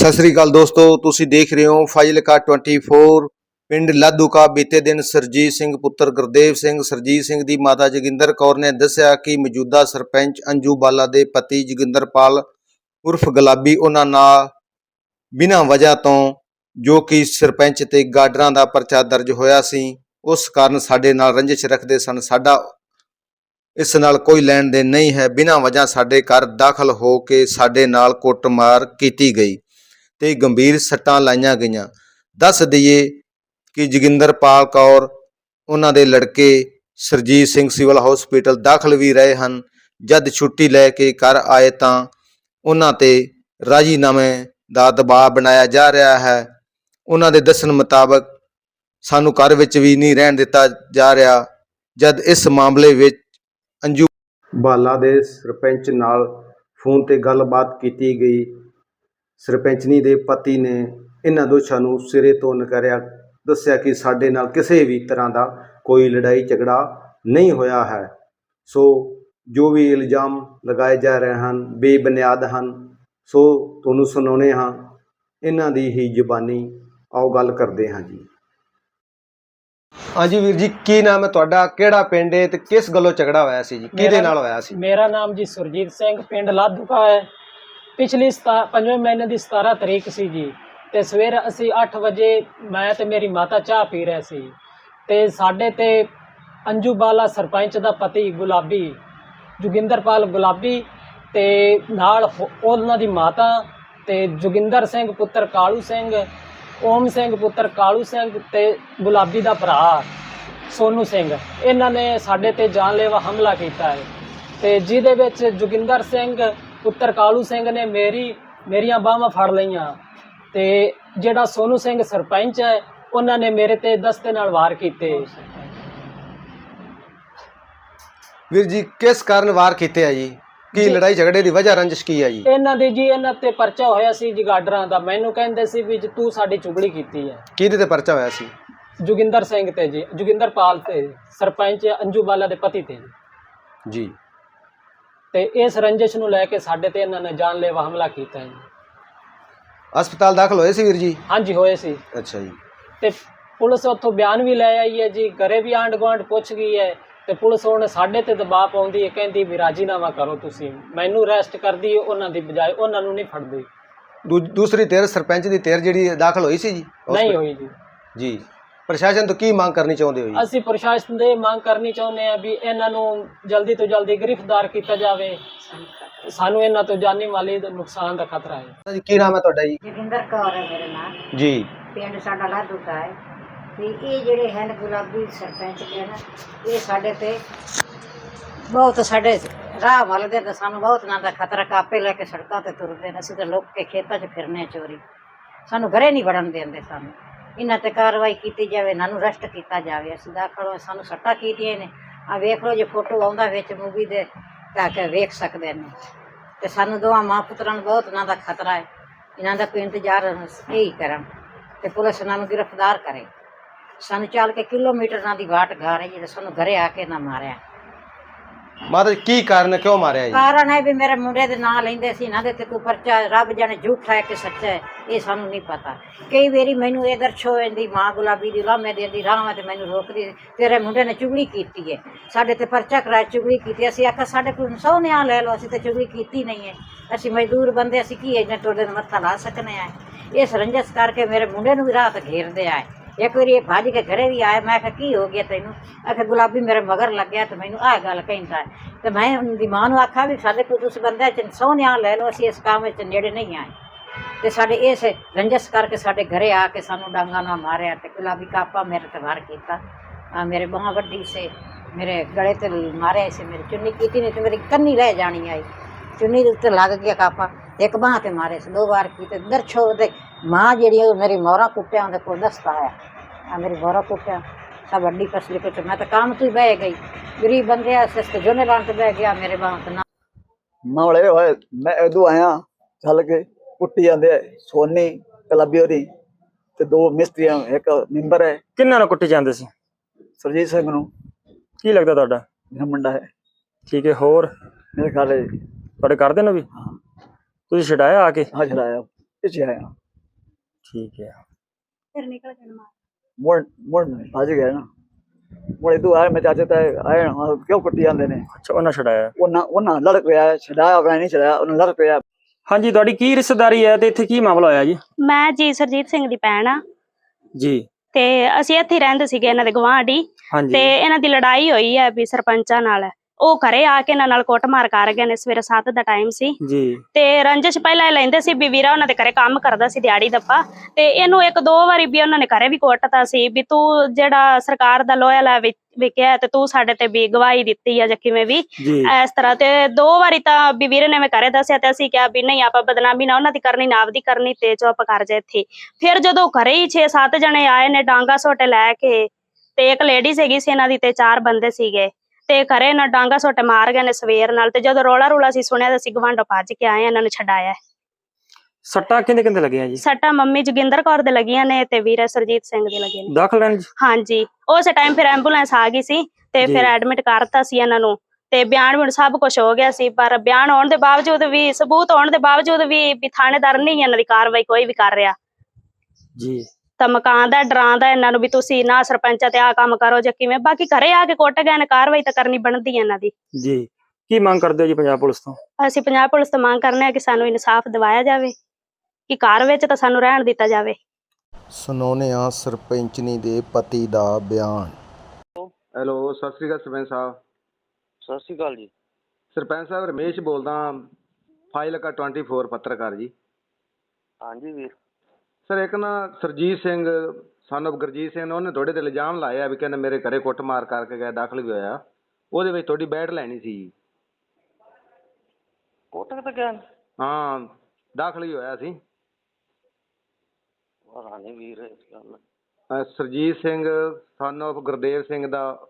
ਸਤਿ ਸ੍ਰੀ ਅਕਾਲ ਦੋਸਤੋ, ਤੁਸੀਂ ਦੇਖ ਰਹੇ ਹੋ ਫਾਜ਼ਿਲਕਾ 24 ਪਿੰਡ ਲਾਧੂਕਾ ਬੀਤੇ ਦਿਨ ਸਰਜੀਤ ਸਿੰਘ, ਪੁੱਤਰ ਗੁਰਦੇਵ ਸਿੰਘ, ਸਰਜੀਤ ਸਿੰਘ ਦੀ ਮਾਤਾ ਜੋਗਿੰਦਰ ਕੌਰ ਨੇ ਦੱਸਿਆ ਕਿ ਮੌਜੂਦਾ ਸਰਪੰਚ ਅੰਜੂ ਬਾਲਾ ਦੇ ਪਤੀ ਜੋਗਿੰਦਰਪਾਲ ਉਰਫ ਗੁਲਾਬੀ ਉਹਨਾਂ ਨਾਲ ਬਿਨਾਂ ਵਜ੍ਹਾ ਤੋਂ ਜੋ ਕਿ ਸਰਪੰਚ ਤੇ ਗਾਰਡਰਾਂ ਦਾ ਪਰਚਾ ਦਰਜ ਹੋਇਆ ਸੀ, ਉਸ ਕਾਰਨ ਸਾਡੇ ਨਾਲ ਰੰਜਿਸ਼ ਰੱਖਦੇ ਸਨ। ਸਾਡਾ ਇਸ ਨਾਲ ਕੋਈ ਲੈਣ ਦੇਣ ਨਹੀਂ ਹੈ। ਬਿਨਾਂ ਵਜ੍ਹਾ ਸਾਡੇ ਘਰ ਦਾਖਲ ਹੋ ਕੇ ਸਾਡੇ ਨਾਲ ਕੁੱਟਮਾਰ ਕੀਤੀ ਗਈ। ਤੇ ਗੰਭੀਰ ਸੱਟਾਂ ਲਾਈਆਂ ਗਈਆਂ। ਦੱਸ ਦਈਏ ਕਿ ਜੋਗਿੰਦਰਪਾਲ ਕੌਰ, ਉਹਨਾਂ ਦੇ ਲੜਕੇ ਸਰਜੀਤ ਸਿੰਘ ਸਿਵਲ ਹਸਪੀਟਲ ਦਾਖਲ ਵੀ ਰਹੇ ਹਨ। ਜਦ ਛੁੱਟੀ ਲੈ ਕੇ ਘਰ ਆਏ ਤਾਂ ਉਹਨਾਂ ਤੇ ਰਾਜੀਨਾਮੇ ਦਾ ਦਬਾਅ ਬਣਾਇਆ ਜਾ ਰਿਹਾ ਹੈ। ਉਹਨਾਂ ਦੇ ਦੱਸਣ ਮੁਤਾਬਕ ਸਾਨੂੰ ਘਰ ਵਿੱਚ ਵੀ ਨਹੀਂ ਰਹਿਣ ਦਿੱਤਾ ਜਾ ਰਿਹਾ। ਜਦ ਇਸ ਮਾਮਲੇ ਵਿੱਚ ਅੰਜੂ ਬਾਲਾ ਦੇ ਸਰਪੰਚ ਨਾਲ ਫੋਨ ਤੇ ਗੱਲਬਾਤ ਕੀਤੀ ਗਈ ਸਰਪੰਚਨੀ ਦੇ ਪਤੀ ਨੇ ਇਹਨਾਂ ਦੋਸ਼ਾਂ ਨੂੰ ਸਿਰੇ ਤੋਂ ਨਕਾਰਿਆ। ਦੱਸਿਆ ਕਿ ਸਾਡੇ ਨਾਲ ਕਿਸੇ ਵੀ ਤਰ੍ਹਾਂ ਦਾ ਕੋਈ ਲੜਾਈ ਝਗੜਾ ਨਹੀਂ ਹੋਇਆ ਹੈ। ਸੋ ਜੋ ਵੀ ਇਲਜ਼ਾਮ ਲਗਾਏ ਜਾ ਰਹੇ ਹਨ ਬੇਬੁਨਿਆਦ ਹਨ ਸੋ ਤੁਹਾਨੂੰ ਸੁਣਾਉਣੇ ਹਾਂ। ਇਹਨਾਂ ਦੀ ਹੀ ਜ਼ੁਬਾਨੀ। ਆਓ ਗੱਲ ਕਰਦੇ ਹਾਂ ਜੀ। ਹਾਂਜੀ ਵੀਰ ਜੀ ਕੀ ਨਾਮ ਹੈ ਤੁਹਾਡਾ? ਕਿਹੜਾ ਪਿੰਡ ਹੈ ਤੇ ਕਿਸ ਗੱਲੋਂ ਝਗੜਾ ਹੋਇਆ ਸੀ ਜੀ? ਕਿਹਦੇ ਨਾਲ ਹੋਇਆ ਸੀ? ਮੇਰਾ ਨਾਮ ਜੀ ਸੁਰਜੀਤ ਸਿੰਘ ਪਿੰਡ ਲਾਧੂਕਾ ਹੈ। ਪਿਛਲੀ ਸਤਾ- ਪੰਜਵੇਂ ਮਹੀਨੇ ਦੀ 17 ਤਰੀਕ ਸੀ ਜੀ। ਤੇ ਸਵੇਰ ਅਸੀਂ 8 ਵਜੇ ਮੈਂ ਤੇ ਮੇਰੀ ਮਾਤਾ ਚਾਹ ਪੀ ਰਹੇ ਸੀ। ਤੇ ਸਾਡੇ ਤੇ ਅੰਜੂ ਬਾਲਾ ਸਰਪੰਚ ਦਾ ਪਤੀ ਗੁਲਾਬੀ, ਜੋਗਿੰਦਰਪਾਲ ਗੁਲਾਬੀ ਤੇ ਨਾਲ ਉਹਨਾਂ ਦੀ ਮਾਤਾ ਤੇ ਜੋਗਿੰਦਰ ਸਿੰਘ ਪੁੱਤਰ ਕਾਲੂ ਸਿੰਘ, ਓਮ ਸਿੰਘ ਪੁੱਤਰ ਕਾਲੂ ਸਿੰਘ ਤੇ ਗੁਲਾਬੀ ਦਾ ਭਰਾ ਸੋਨੂ ਸਿੰਘ। ਇਹਨਾਂ ਨੇ ਸਾਡੇ ਤੇ ਜਾਨਲੇਵਾ ਹਮਲਾ ਕੀਤਾ ਹੈ। ਤੇ ਜਿਹਦੇ ਵਿੱਚ ਜੋਗਿੰਦਰ ਸਿੰਘ ਪੁੱਤਰ ਕਾਲੂ ਸਿੰਘ ਨੇ ਮੇਰੀ ਮੇਰੀਆਂ ਬਾਹਾਂ ਫੜ ਲਈਆਂ। ਤੇ ਜਿਹੜਾ ਸੋਨੂ ਸਿੰਘ ਸਰਪੰਚ ਹੈ ਉਹਨਾਂ ਨੇ ਮੇਰੇ ਤੇ ਦਸਤੇ ਨਾਲ ਵਾਰ ਕੀਤੇ। ਵੀਰ ਜੀ ਕਿਸ ਕਾਰਨ ਵਾਰ ਕੀਤੇ ਆ ਜੀ? ਕੀ। ਲੜਾਈ ਝਗੜੇ ਦੀ ਵਜ੍ਹਾ ਰੰਜਿਸ਼ ਕੀ ਹੈ ਜੀ? ਇਹਨਾਂ ਦੇ ਜੀ ਇਹਨਾਂ ਤੇ ਪਰਚਾ ਹੋਇਆ ਸੀ ਜਗਾਡਰਾਂ ਦਾ। ਮੈਨੂੰ ਕਹਿੰਦੇ ਸੀ ਵੀ ਜੇ ਤੂੰ ਸਾਡੀ ਚੁਗਲੀ ਕੀਤੀ ਹੈ। ਕਿਹਦੇ ਤੇ ਪਰਚਾ ਹੋਇਆ ਸੀ? ਜੋਗਿੰਦਰ ਸਿੰਘ ਤੇ ਜੀ ਜੋਗਿੰਦਰਪਾਲ ਤੇ ਸਰਪੰਚ ਅੰਜੂ ਬਾਲਾ ਦੇ ਪਤੀ ਤੇ ਜੀ। ਤੇ ਇਸ ਰੰਜਿਸ਼ ਨੂੰ ਲੈ ਕੇ ਸਾਡੇ ਤੇ ਇਹਨਾਂ ਨੇ ਜਾਨਲੇਵਾ ਹਮਲਾ ਕੀਤਾ ਹੈ ਹਸਪਤਾਲ ਦਾਖਲ ਹੋਏ ਸੀ ਵੀਰ ਜੀ? ਹਾਂਜੀ ਹੋਏ ਸੀ। ਅੱਛਾ ਜੀ। ਤੇ ਪੁਲਿਸ ਉੱਥੋਂ ਬਿਆਨ ਵੀ ਲੈ ਆਈ ਹੈ ਜੀ ਘਰੇ ਵੀ ਆਂਢ ਗੁਆਂਢ ਪੁੱਛ ਗਈ ਹੈ ਤੇ ਪੁਲਿਸ ਹੁਣ ਸਾਡੇ ਤੇ ਦਬਾਅ ਪਾਉਂਦੀ ਹੈ ਕਹਿੰਦੀ ਵੀ ਰਾਜੀਨਾਮਾ ਕਰੋ ਤੁਸੀਂ। ਮੈਨੂੰ ਅਰੈਸਟ ਕਰਦੀ ਹੈ ਉਹਨਾਂ ਦੀ ਬਜਾਏ ਉਹਨਾਂ ਨੂੰ ਨਹੀਂ ਫੜਦੀ। ਦੂ- ਦੂਸਰੀ ਧਿਰ ਸਰਪੰਚ ਦੀ ਧਿਰ ਜਿਹੜੀ ਦਾਖਲ ਹੋਈ ਸੀ ਜੀ? ਨਹੀਂ ਹੋਈ ਜੀ। ਜੀ। ਪ੍ਰਸ਼ਾਸਨ ਤੋਂ ਕੀ ਮੰਗ ਕਰਨੀ ਚਾਹੁੰਦੇ ਹੋ ਜੀ? ਅਸੀਂ ਪ੍ਰਸ਼ਾਸਨ ਦੇ ਮੰਗ ਕਰਨੀ ਚਾਹੁੰਦੇ ਆ ਵੀ ਇਹਨਾਂ ਨੂੰ ਜਲਦੀ ਤੋਂ ਜਲਦੀ ਗ੍ਰਿਫਤਾਰ ਕੀਤਾ ਜਾਵੇ। ਸਾਨੂੰ ਇਹਨਾਂ ਤੋਂ ਜਾਨੀ ਮਾਲੀ ਦਾ ਨੁਕਸਾਨ ਦਾ ਖਤਰਾ ਹੈ। ਜੀ ਕੀ ਨਾਮ ਹੈ ਤੁਹਾਡਾ ਜੀ? ਜੋਗਿੰਦਰ ਕੌਰ ਹੈ ਮੇਰੇ ਨਾਲ ਜੀ। ਪਿੰਡ ਸਾਡਾ ਲਾਧੂਕਾ ਹੈ। ਤੇ ਇਹ ਜਿਹੜੇ ਹਨ ਗੁਲਾਬੀ ਸਰਪੰਚ ਦੇ ਨਾ ਇਹ ਸਾਡੇ ਤੇ ਬਹੁਤ ਸਾਡੇ ਰਾਹ ਮਲਦੇ ਤੇ ਸਾਨੂੰ ਬਹੁਤ ਨਾਂ ਦਾ ਖਤਰਾ ਕਾਪੇ ਲੈ ਕੇ ਸੜਕਾਂ ਤੇ ਤੁਰਦੇ ਨੇ ਅਸੀਂ ਤਾਂ ਲੋਕ ਕੇ ਖੇਤਾਂ 'ਚ ਫਿਰਨੇ ਚੋਰੀ। ਸਾਨੂੰ ਘਰੇ ਨਹੀਂ ਵੜਨ ਦਿੰਦੇ ਸਾਨੂੰ। ਇਹਨਾਂ ਤੇ ਕਾਰਵਾਈ ਕੀਤੀ ਜਾਵੇ, ਇਹਨਾਂ ਨੂੰ ਅਰੈਸਟ ਕੀਤਾ ਜਾਵੇ। ਅਸੀਂ ਦਾਖਲ ਹੋਏ, ਸਾਨੂੰ ਸੱਟਾਂ ਕੀਤੀਆਂ ਨੇ। ਆ ਵੇਖ ਲਓ ਜੇ ਫੋਟੋ ਆਉਂਦਾ ਵਿੱਚ ਮੂਵੀ ਦੇ, ਤਾਂ ਕਿ ਵੇਖ ਸਕਦੇ ਨੇ। ਤੇ ਸਾਨੂੰ ਦੋਵਾਂ ਮਾਂ ਪੁੱਤਰਾਂ ਨੂੰ ਬਹੁਤ ਇਹਨਾਂ ਦਾ ਖਤਰਾ ਹੈ। ਇਹਨਾਂ ਦਾ ਕੋਈ ਇੰਤਜ਼ਾਰ ਇਹੀ ਕਰਨ ਤੇ ਪੁਲਿਸ ਇਹਨਾਂ ਨੂੰ ਗ੍ਰਿਫਤਾਰ ਕਰੇ। ਸਾਨੂੰ ਚੱਲ ਕੇ ਕਿਲੋਮੀਟਰ ਨਾਲ ਦੀ ਵਾਟ ਗਾ ਰਹੀ ਹੈ ਸਾਨੂੰ ਘਰੇ ਆ ਕੇ ਨਾ ਮਾਰਿਆ। ਮਾਤਾ ਜੀ ਕੀ ਕਾਰਨ ਹੈ, ਕਿਉਂ ਮਾਰਿਆ ਜੀ? ਕਾਰਨ ਹੈ ਵੀ ਮੇਰੇ ਮੁੰਡੇ ਦੇ ਨਾਂ ਲੈਂਦੇ ਸੀ ਇਹਨਾਂ ਦੇ ਤੇ ਕੋਈ ਪਰਚਾ ਰੱਬ ਜਾਣੇ ਝੂਠਾ ਹੈ ਕਿ ਸੱਚਾ ਹੈ ਇਹ ਸਾਨੂੰ ਨਹੀਂ ਪਤਾ। ਕਈ ਵਾਰੀ ਮੈਨੂੰ ਇਹ ਦਰਸ਼ ਹੋ ਜਾਂਦੀ ਮਾਂ ਗੁਲਾਬੀ ਦੀ ਲਾਮੇ ਦੀ ਰਾਹ ਹੈ ਤੇ ਮੈਨੂੰ ਰੋਕਦੀ ਤੇਰੇ ਮੁੰਡੇ ਨੇ ਚੁਗਲੀ ਕੀਤੀ ਹੈ। ਸਾਡੇ ਤੇ ਪਰਚਾ ਕਰਾਇਆ ਚੁਗਲੀ ਕੀਤੀ ਅਸੀਂ ਆਖਿਆ ਸਾਡੇ ਕੋਲ ਸੌ ਨਿਆਂ ਲੈ ਲਓ ਅਸੀਂ ਤੇ ਚੁਗਲੀ ਕੀਤੀ ਨਹੀਂ ਹੈ। ਅਸੀਂ ਮਜ਼ਦੂਰ ਬੰਦੇ ਅਸੀਂ ਕੀ ਇਹਨੇ ਟੋਲੇ ਨੂੰ ਮੱਥਾ ਲਾ ਸਕਨੇ ਆ? ਇਸ ਰੰਜਸ ਕਰਕੇ ਮੇਰੇ ਮੁੰਡੇ ਨੂੰ ਵੀ ਰਾਤ ਘੇਰਦੇ ਆਏ ਇੱਕ ਵਾਰੀ ਇਹ ਭੱਜ ਕੇ ਘਰੇ ਵੀ ਆਇਆ, ਮੈਂ ਕਿਹਾ, ਕੀ ਹੋ ਗਿਆ ਤੈਨੂੰ? ਆਖਿਆ ਗੁਲਾਬੀ ਮੇਰੇ ਮਗਰ ਲੱਗਿਆ ਤੇ ਮੈਨੂੰ ਆਹ ਗੱਲ ਕਹਿੰਦਾ ਹੈ। ਤੇ ਮੈਂ ਉਹਦੀ ਮਾਂ ਨੂੰ ਆਖਿਆ ਵੀ ਸਾਡੇ ਕੋਲ ਤੁਸੀਂ ਬੰਦੇ ਚ ਸੌ ਨਿਆਂ ਲੈ ਲਓ, ਅਸੀਂ ਇਸ ਕੰਮ ਵਿੱਚ ਨੇੜੇ ਨਹੀਂ ਆਏ। ਤੇ ਸਾਡੇ ਇਸ ਰੰਜਸ ਕਰਕੇ ਸਾਡੇ ਘਰੇ ਆ ਕੇ ਸਾਨੂੰ ਡਾਂਗਾ ਨਾਲ ਮਾਰਿਆ ਤੇ ਗੁਲਾਬੀ ਕਾਪਾ ਮੇਰੇ ਤੇ ਵਾਰ ਕੀਤਾ। ਆ ਮੇਰੇ ਬਾਂਹ ਵੱਡੀ ਸੇ, ਮੇਰੇ ਗਲੇ ਤੇ ਮਾਰਿਆ ਸੀ, ਮੇਰੀ ਚੁੰਨੀ ਕੀਤੀ ਨਹੀਂ ਤੇ ਮੇਰੀ ਕੰਨੀ ਰਹਿ ਜਾਣੀ ਆਈ। ਚੁੰਨੀ ਦੇ ਉੱਤੇ ਲੱਗ ਗਿਆ ਕਾਪਾ। ਇੱਕ ਬਾਂਹ ਤੇ ਮਾਰੇ ਸੀ ਦੋ ਵਾਰ ਕੀਤੇ ਦਰਛੋ ਦੇ ਮਾਂ ਜਿਹੜੀ ਉਹ ਮੇਰੀ ਮੋਹਰਾ ਕੁੱਟਿਆ ਉਹਦੇ ਕੋਲ ਦਸਤਾ ਹੈ ਆ ਮੇਰੀ ਮੋਹਰਾ ਕੁੱਟਿਆ ਸਭ ਵੱਡੀ ਫਸਲੀ ਕੁੱਟ ਮੈਂ ਤਾਂ ਕੰਮ ਤੋਂ ਹੀ ਬਹਿ ਗਈ। ਗਰੀਬ ਬੰਦੇ ਆ ਸਸਤੇ ਜੋਨੇ ਲਾਂ ਤੇ ਬਹਿ ਗਿਆ ਮੇਰੇ ਬਾਂਹ ਤੇ ਨਾ। ਮਾਮਲੇ ਹੋਏ ਮੈਂ ਉਦੋਂ ਆਇਆ ਚੱਲ ਕੇ ਕੁੱਟੀ ਜਾਂਦੇ ਸੋਨੀ ਕਲੱਬੀ ਹੋਰੀ ਤੇ ਦੋ ਮਿਸਤਰੀਆਂ ਇੱਕ ਮੈਂਬਰ ਹੈ। ਕਿੰਨਾਂ ਨੂੰ ਕੁੱਟੇ ਜਾਂਦੇ ਸੀ? ਸਰਜੀਤ ਸਿੰਘ ਨੂੰ। ਕੀ ਲੱਗਦਾ ਤੁਹਾਡਾ? ਮੇਰਾ ਮੁੰਡਾ ਹੈ। ਠੀਕ ਹੈ ਹੋਰ? ਮੇਰੇ ਖਿਆਲ ਹੈ ਤੁਹਾਡੇ ਕਰਦੇ ਨੇ ਵੀ? ਤੁਸੀਂ ਛਡਾਇਆ ਆ ਕੇ? ਹਾਂ ਛੜਾਇਆ ਪਿੱਛੇ ਆਇਆ। ਠੀਕ ਹੈ। ਮੁੜ ਮੁੜ ਭੱਜ ਗਿਆ ਨਾ। ਮੁੜ ਇਦੋਂ ਆਇਆ ਮੈਂ ਚਾਚੇ ਤਾਂ ਆਏ ਨਾ ਕਿਉਂ ਕੁੱਟੀ ਜਾਂਦੇ ਨੇ? ਅੱਛਾ ਉਹਨਾਂ ਛਡਾਇਆ। ਉਹਨਾਂ ਉਹਨਾਂ ਲੜਕ ਪਿਆ ਛਡਾਇਆ ਮੈਂ ਨਹੀਂ ਛਡਾਇਆ ਉਹਨਾਂ ਲੜਕ ਪਿਆ। ਹਾਂਜੀ ਤੁਹਾਡੀ ਕੀ ਰਿਸ਼ਤੇਦਾਰੀ ਹੈ ਤੇ ਇੱਥੇ ਕੀ ਮਾਮਲਾ ਹੋਇਆ ਜੀ? ਮੈਂ ਜੀ ਸਰਜੀਤ ਸਿੰਘ ਦੀ ਭੈਣ ਆ। ਜੀ। ਤੇ ਅਸੀਂ ਇੱਥੇ ਰਹਿੰਦੇ ਸੀਗੇ ਇਹਨਾਂ ਦੇ ਗਵਾਂਢੀ ਤੇ ਇਹਨਾਂ ਦੀ ਲੜਾਈ ਹੋਈ ਹੈ ਵੀ ਸਰਪੰਚਾਂ ਨਾਲ। ਉਹ ਘਰੇ ਆ ਕੇ ਇਹਨਾਂ ਨਾਲ ਕੁੱਟਮਾਰ ਕਰ ਗਏ ਨੇ ਸਵੇਰੇ 7 ਦਾ ਟਾਈਮ ਸੀ। ਜੀ। ਤੇ ਰੰਜਿਸ਼ ਪਹਿਲਾਂ ਇਹ ਲੈਂਦੇ ਸੀ ਵੀ ਵੀਰਾ ਉਹਨਾਂ ਦੇ ਘਰੇ ਕੰਮ ਕਰਦਾ ਸੀ ਦਿਹਾੜੀ ਦੱਪਾ। ਤੇ ਇਹਨੂੰ ਇੱਕ ਦੋ ਵਾਰੀ ਵੀ ਉਹਨਾਂ ਨੇ ਘਰੇ ਵੀ ਕੁੱਟਤਾ ਸੀ ਵੀ ਤੂੰ ਜਿਹੜਾ ਸਰਕਾਰ ਦਾ ਲੋਇਲ ਹੈ ਵੀ ਵਿਕਿਆ ਤੇ ਤੂੰ ਸਾਡੇ ਤੇ ਵੀ ਗਵਾਹੀ ਦਿੱਤੀ ਆ ਜਾਂ ਕਿਵੇਂ ਵੀ। ਇਸ ਤਰ੍ਹਾਂ ਤੇ ਦੋ ਵਾਰੀ ਤਾਂ ਵੀ ਵੀਰੇ ਨੇ ਮੈਂ ਘਰੇ ਦੱਸਿਆ ਤੇ ਅਸੀਂ ਕਿਹਾ ਵੀ ਨਹੀਂ ਆਪਾਂ ਬਦਨਾਮੀ ਨਾ ਉਹਨਾਂ ਦੀ ਕਰਨੀ ਨਾ ਆਪਦੀ ਕਰਨੀ ਤੇ ਚੁੱਪ ਕਰ ਜਾ ਇੱਥੇ। ਫਿਰ ਜਦੋਂ ਘਰੇ ਹੀ 6-7 ਜਣੇ ਆਏ ਨੇ ਡਾਂਗਾ ਸੋਟੇ ਲੈ ਕੇ ਤੇ ਇੱਕ ਲੇਡੀ ਸੀਗੀ ਸੀ ਇਹਨਾਂ ਦੀ ਤੇ ਚਾਰ ਬੰਦੇ ਸੀਗੇ। ਤੇ ਘਰੇ ਨਾ ਡਾਂਗਾ ਸੋਟੇ ਮਾਰ ਗਏ ਨੇ ਸਵੇਰ ਨਾਲ ਤੇ ਜਦੋਂ ਰੋਲਾ ਰੂਲਾ ਸੀ ਸੁਣਿਆ ਤਾਂ ਅਸੀਂ ਗਵਾਂਢੋਂ ਭੱਜ ਕੇ ਆਏ ਇਹਨਾਂ ਨੂੰ ਛਡਾਇਆ। ਸੱਟਾਂ ਕਿੰਦੇ ਕਿੰਦੇ ਲੱਗੀਆਂ ਜੀ? ਸੱਟਾਂ ਮੰਮੀ ਜੋਗਿੰਦਰ ਕੌਰ ਦੇ ਲੱਗੀਆਂ ਨੇ ਤੇ ਵੀਰੇ ਸਰਜੀਤ ਸਿੰਘ ਦੇ ਲੱਗੇ ਨੇ। ਦਾਖਲ ਰਹਿਣ ਜੀ? ਹਾਂਜੀ ਉਸ ਟਾਈਮ ਫਿਰ ਐਂਬੂਲੈਂਸ ਆ ਗਈ ਸੀ ਤੇ ਜੀ। ਫਿਰ ਐਡਮਿਟ ਕਰਤਾ ਸੀ ਇਹਨਾਂ ਨੂੰ ਤੇ ਬਿਆਨ ਵੀ ਸਭ ਕੁਝ ਹੋ ਗਿਆ ਸੀ ਪਰ ਬਿਆਨ ਹੋਣ ਦੇ ਬਾਵਜੂਦ ਵੀ ਸਬੂਤ ਹੋਣ ਦੇ ਬਾਵਜੂਦ ਵੀ ਵੀ ਥਾਣੇਦਾਰ ਨਹੀਂ ਇਹਨਾਂ ਦੀ ਕਾਰਵਾਈ ਕੋਈ ਵੀ ਕਰ ਰਿਹਾ। ਜੀ। ਤਾਂ ਮਕਾਨ ਦਾ ਡਰਾਉਂਦਾ ਇਹਨਾਂ ਨੂੰ ਵੀ ਤੁਸੀਂ ਨਾ ਸਰਪੰਚਾਂ ਤੇ ਆ ਕੰਮ ਕਰੋ ਜਾਂ ਕਿਵੇਂ ਬਾਕੀ ਘਰੇ ਆ ਕੇ ਕੁੱਟ ਗਏ ਨੇ ਕਾਰਵਾਈ ਤਾਂ ਕਰਨੀ ਬਣਦੀ ਹੈ ਇਹਨਾਂ ਦੀ। ਜੀ ਕੀ ਮੰਗ ਕਰਦੇ ਹੋ ਜੀ ਪੰਜਾਬ ਪੁਲਿਸ ਤੋਂ? ਅਸੀਂ ਪੰਜਾਬ ਪੁਲਿਸ ਤੋਂ ਮੰਗ ਕਰਨੇ ਆ ਕਿ ਸਾਨੂੰ ਇਨਸਾਫ ਦਿਵਾਇਆ ਜਾਵੇ ਕਿ ਘਰ ਵਿੱਚ ਤਾਂ ਸਾਨੂੰ ਰਹਿਣ ਦਿੱਤਾ ਜਾਵੇ। ਸੁਣਾਉਂਦੇ ਸਰਪੰਚਨੀ ਦੇ ਪਤੀ ਦਾ ਬਿਆਨ। ਹੈਲੋ ਸਤਿ ਸ੍ਰੀ ਅਕਾਲ ਸਰਪੰਚ ਸਾਹਿਬ। ਸਤਿ ਸ਼੍ਰੀ ਅਕਾਲ ਜੀ। ਸਰਪੰਚ ਸਾਹਿਬ ਰਮੇਸ਼ ਬੋਲਦਾ ਫਾਈਲ ਕਾ 24 ਪੱਤਰਕਾਰ ਜੀ। ਹਾਂਜੀ ਵੀਰ। ਸਰ ਇੱਕ ਨਾ ਸਰਜੀਤ ਸਿੰਘ ਸਾਨੂੰ ਗੁਰਜੀਤ ਸਿੰਘ ਨੇ ਉਹਨੇ ਤੁਹਾਡੇ ਤੇ ਇਲਜ਼ਾਮ ਲਾਇਆ ਵੀ ਕਹਿੰਦੇ ਮੇਰੇ ਘਰੇ ਕੁੱਟਮਾਰ ਕਰਕੇ ਗਿਆ ਦਾਖਲ ਵੀ ਹੋਇਆ। ਉਹਦੇ ਵਿੱਚ ਤੁਹਾਡੀ ਬੈਠ ਲੈਣੀ ਸੀ। ਕੋਟਕ ਤੱਕ ਗਿਆ ਹਾਂ ਦਾਖਲ ਹੀ ਹੋਇਆ ਸੀ। ਪਤਾ ਨਹੀਂ ਵੀਰ ਇਸ ਗੱਲ ਅਹ ਸਰਜੀਤ ਸਿੰਘ ਸਾਨੂੰ ਗੁਰਦੇਵ ਸਿੰਘ ਦਾ।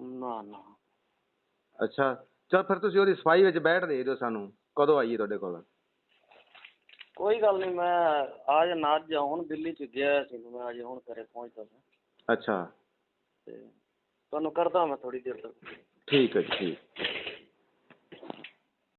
ਨਾ ਨਾ। ਅੱਛਾ ਚਲ ਫਿਰ ਤੁਸੀਂ ਉਹਦੀ ਸਫ਼ਾਈ ਵਿੱਚ ਬੈਠ ਦੇ ਦਿਓ ਸਾਨੂੰ। ਕਦੋਂ ਆਈਏ ਤੁਹਾਡੇ ਕੋਲ? ਕੋਈ ਗੱਲ ਨਹੀਂ ਮੈਂ ਅੱਜ ਨਾ ਅੱਜ ਹੁਣ ਦਿੱਲੀ ਚ ਗਿਆ ਸੀ ਮੈਂ ਅੱਜ ਹੁਣ ਘਰੇ ਪਹੁੰਚਦਾ ਪਿਆ ਅੱਛਾ। ਤੇ ਤੁਹਾਨੂੰ ਕਰਦਾ ਮੈਂ ਥੋੜੀ ਦੇਰ ਤੱਕ। ਠੀਕ ਹੈ ਜੀ ਠੀਕ।